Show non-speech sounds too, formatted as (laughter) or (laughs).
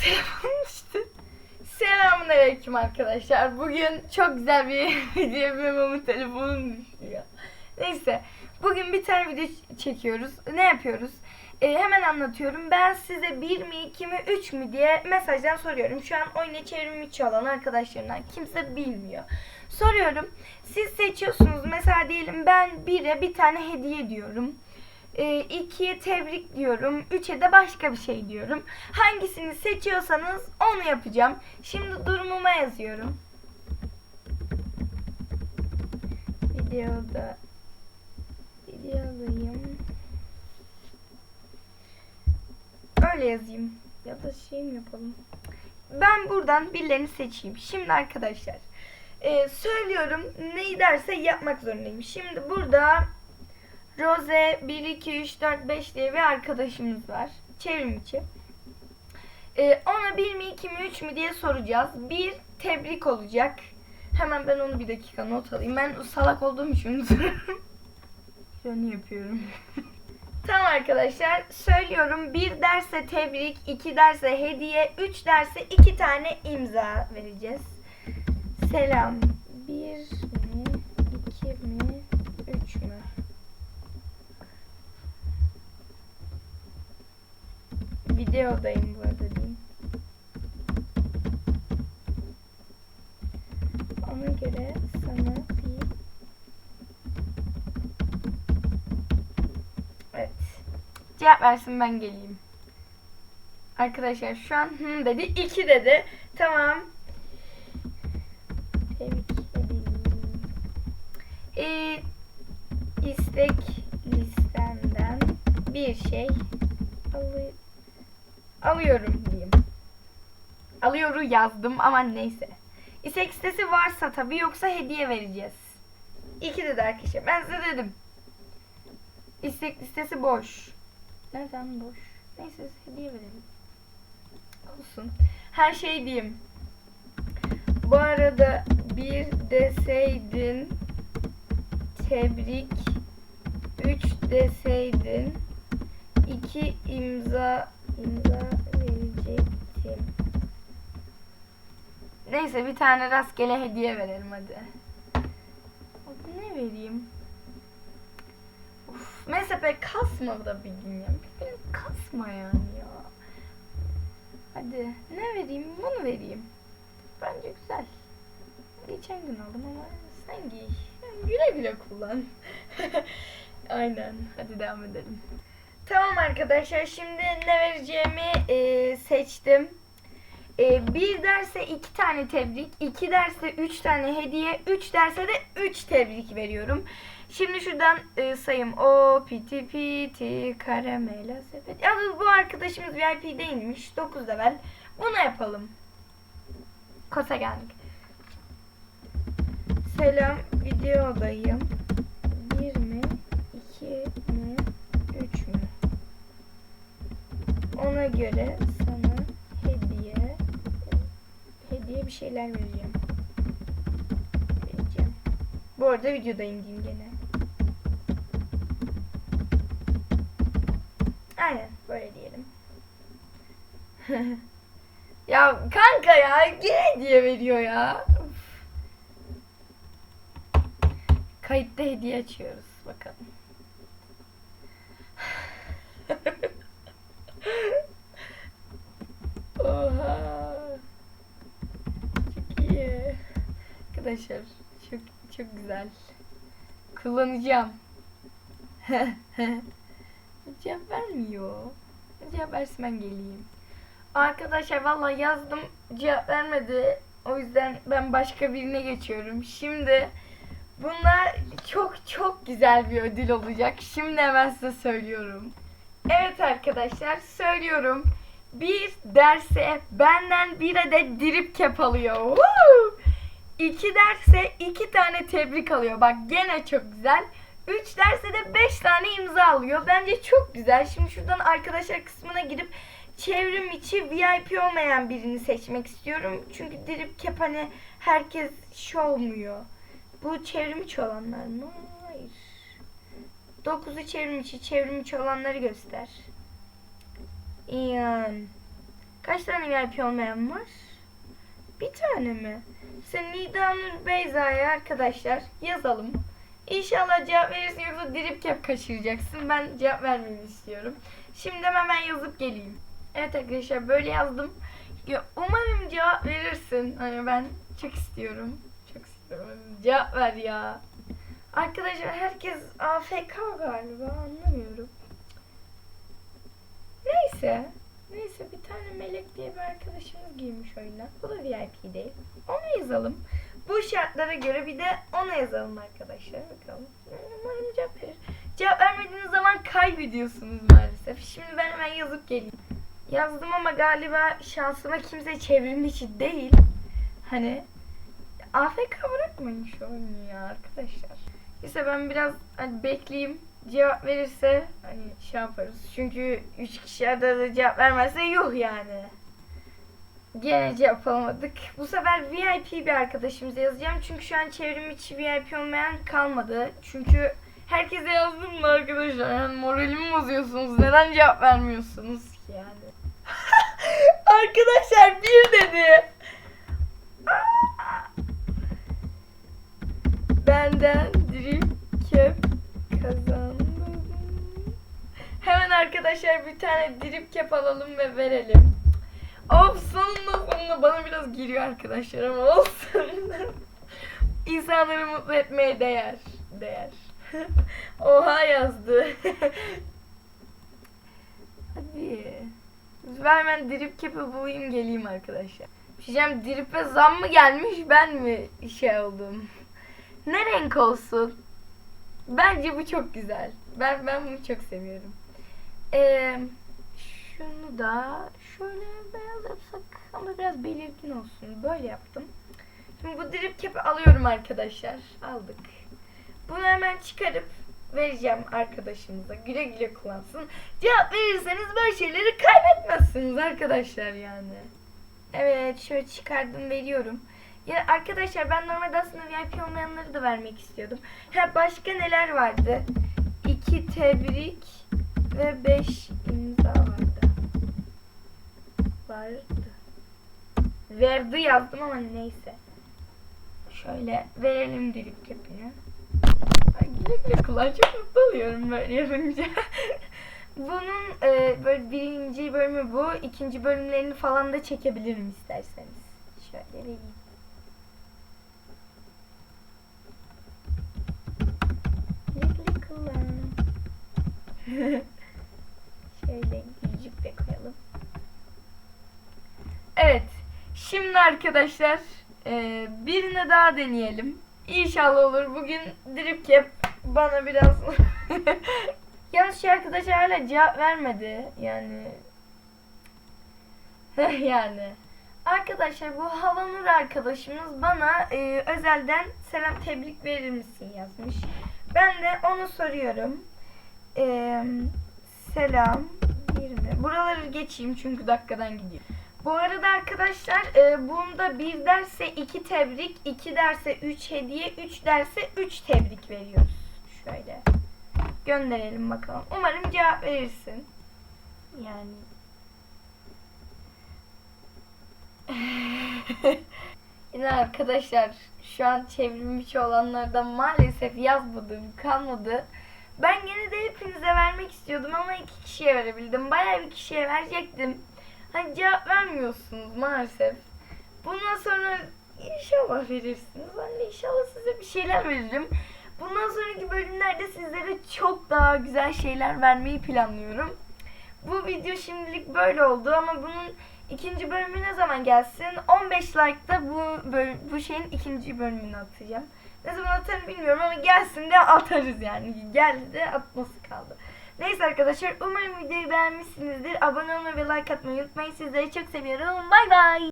Telefon düştü. Selamünaleyküm arkadaşlar. Bugün çok güzel bir (laughs) video yapıyorum ama telefonum düştü ya. Neyse. Bugün bir tane video çekiyoruz. Ne yapıyoruz? Ee, hemen anlatıyorum. Ben size 1 mi 2 mi 3 mü diye mesajdan soruyorum. Şu an oyuna çevrim içi olan arkadaşlarımdan kimse bilmiyor. Soruyorum. Siz seçiyorsunuz. Mesela diyelim ben 1'e bir tane hediye diyorum. 2'ye tebrik diyorum. 3'e de başka bir şey diyorum. Hangisini seçiyorsanız onu yapacağım. Şimdi durumuma yazıyorum. Videoda videodayım. Öyle yazayım. Ya da şey mi yapalım? Ben buradan birilerini seçeyim. Şimdi arkadaşlar e, söylüyorum neyi derse yapmak zorundayım. Şimdi burada Rose 1, 2, 3, 4, 5 diye bir arkadaşımız var. Çevrim içi. Ee, ona 1 mi 2 mi 3 mü diye soracağız. 1 tebrik olacak. Hemen ben onu bir dakika not alayım. Ben salak olduğum için unutuyorum. (laughs) Şunu yapıyorum. (laughs) tamam arkadaşlar söylüyorum. 1 derse tebrik, 2 derse hediye, 3 derse 2 tane imza vereceğiz. Selam. 1 Videodayım bu arada diyeyim. Ona göre sana bir... Evet. Cevap versin ben geleyim. Arkadaşlar şu an hı dedi. iki dedi. Tamam. Tebrik edeyim. Ee, istek listemden bir şey alı- alıyorum diyeyim. Alıyoru yazdım ama neyse. İstek listesi varsa tabii yoksa hediye vereceğiz. İki dedi arkadaşlar. Ben size dedim. İstek listesi boş. Neden boş? Neyse hediye verelim. Olsun. Her şey diyeyim. Bu arada bir deseydin tebrik 3 deseydin iki imza imza verecektim. Neyse bir tane rastgele hediye verelim hadi. Ne vereyim? Uf, mesela pek kasma da bir gün ya. Benim kasma yani ya. Hadi ne vereyim? Bunu vereyim. Bence güzel. Geçen gün aldım ama sen giy. Güle güle kullan. (laughs) Aynen. Hadi devam edelim. Tamam arkadaşlar şimdi ne vereceğimi e, seçtim. E, bir derse iki tane tebrik, iki derse üç tane hediye, üç derse de üç tebrik veriyorum. Şimdi şuradan e, sayayım. O piti piti karamela sepet. Yalnız bu arkadaşımız VIP değilmiş. 9 level. Bunu yapalım. Kosa geldik. Selam videodayım. Bir mi? iki mi? Üç mü? Ona göre sana hediye hediye bir şeyler vereceğim. Vereceğim. Bu arada videodayım diyeyim gene. Aynen böyle diyelim. (laughs) ya kanka ya gene hediye veriyor ya. Kayıtta hediye açıyoruz bakalım. Oha. Çok iyi. Arkadaşlar çok çok güzel. Kullanacağım. (laughs) Cevap vermiyor. Cevap versin ben geleyim. Arkadaşlar vallahi yazdım cevap vermedi. O yüzden ben başka birine geçiyorum. Şimdi bunlar çok çok güzel bir ödül olacak. Şimdi hemen size söylüyorum. Evet arkadaşlar söylüyorum. Bir derse benden bir adet drip cap alıyor. Woo! İki derse iki tane tebrik alıyor. Bak gene çok güzel. Üç derse de beş tane imza alıyor. Bence çok güzel. Şimdi şuradan arkadaşlar kısmına girip çevrim içi VIP olmayan birini seçmek istiyorum. Çünkü drip cap hani herkes şey olmuyor. Bu çevrim içi olanlar mı? Hayır. 9'u çevrim içi, çevrim içi olanları göster. İyan. Kaç tane VIP olmayan var? Bir tane mi? Sen Nida Nur Beyza'ya arkadaşlar yazalım. İnşallah cevap verirsin yoksa drip cap kaçıracaksın. Ben cevap vermeni istiyorum. Şimdi hemen yazıp geleyim. Evet arkadaşlar böyle yazdım. Ya, umarım cevap verirsin. Hani ben çok istiyorum. Çok istiyorum. Cevap ver ya. Arkadaşlar herkes AFK galiba anlamıyorum. Neyse. Neyse bir tane Melek diye bir arkadaşımız girmiş oyuna. Bu da VIP değil. Onu yazalım. Bu şartlara göre bir de onu yazalım arkadaşlar. Bakalım. Umarım cevap verir. Cevap vermediğiniz zaman kaybediyorsunuz maalesef. Şimdi ben hemen yazıp geleyim. Yazdım ama galiba şansıma kimse çevrimçi değil. Hani AFK bırakmayın şu oyunu ya arkadaşlar. İşte ben biraz hani bekleyeyim. Cevap verirse hani şey yaparız. Çünkü 3 kişi arada da cevap vermezse yuh yani. Gene cevap alamadık. Bu sefer VIP bir arkadaşımıza yazacağım. Çünkü şu an çevrim içi VIP olmayan kalmadı. Çünkü herkese yazdım mı arkadaşlar? Yani moralimi bozuyorsunuz. Neden cevap vermiyorsunuz ki yani? Tane drip cap alalım ve verelim. Of sonunda sonunda bana biraz giriyor arkadaşlar ama olsun. (laughs) İnsanları mutlu etmeye değer. Değer. (laughs) Oha yazdı. (laughs) Hadi. Ben hemen drip cap'i bulayım geleyim arkadaşlar. Diyeceğim drip'e zam mı gelmiş ben mi şey oldum? Ne renk olsun? Bence bu çok güzel. Ben ben bunu çok seviyorum. Ee, şunu da şöyle beyaz yapsak ama biraz belirgin olsun. Böyle yaptım. Şimdi bu drip cap'i alıyorum arkadaşlar. Aldık. Bunu hemen çıkarıp vereceğim arkadaşımıza. Güle güle kullansın. Cevap verirseniz böyle şeyleri kaybetmezsiniz arkadaşlar yani. Evet şöyle çıkardım veriyorum. Ya arkadaşlar ben normalde aslında VIP olmayanları da vermek istiyordum. Ha başka neler vardı? İki tebrik ve beş imza vardı. Vardı. Verdi yazdım ama neyse. Şöyle verelim drip capini. Ay güle kullan çok mutlu oluyorum böyle yapınca. (laughs) Bunun e, böyle birinci bölümü bu. ikinci bölümlerini falan da çekebilirim isterseniz. Şöyle vereyim. Kullan. (laughs) Şöyle gülücük de koyalım. Evet. Şimdi arkadaşlar e, birine daha deneyelim. İnşallah olur. Bugün drip cap bana biraz (laughs) Yalnız şu arkadaş hala cevap vermedi. Yani (laughs) yani Arkadaşlar bu Havanur arkadaşımız bana e, özelden selam tebrik verir misin yazmış. Ben de onu soruyorum. E, selam 20. Buraları geçeyim çünkü dakikadan gidiyor. Bu arada arkadaşlar e, bunda bir derse iki tebrik, iki derse üç hediye, üç derse üç tebrik veriyoruz. Şöyle gönderelim bakalım. Umarım cevap verirsin. Yani (laughs) Yine arkadaşlar şu an çevrilmiş olanlardan maalesef yazmadığım kalmadı. Ben gene de hepinize vermek istiyordum ama iki kişiye verebildim. Bayağı bir kişiye verecektim. Hani cevap vermiyorsunuz maalesef. Bundan sonra inşallah verirsiniz. De inşallah size bir şeyler veririm. Bundan sonraki bölümlerde sizlere çok daha güzel şeyler vermeyi planlıyorum. Bu video şimdilik böyle oldu ama bunun ikinci bölümü ne zaman gelsin? 15 like'da bu bu şeyin ikinci bölümünü atacağım. Ne zaman atarım bilmiyorum ama gelsin de atarız yani. Geldi de atması kaldı. Neyse arkadaşlar umarım videoyu beğenmişsinizdir. Abone olmayı ve like atmayı unutmayın. Sizleri çok seviyorum. Bay bay.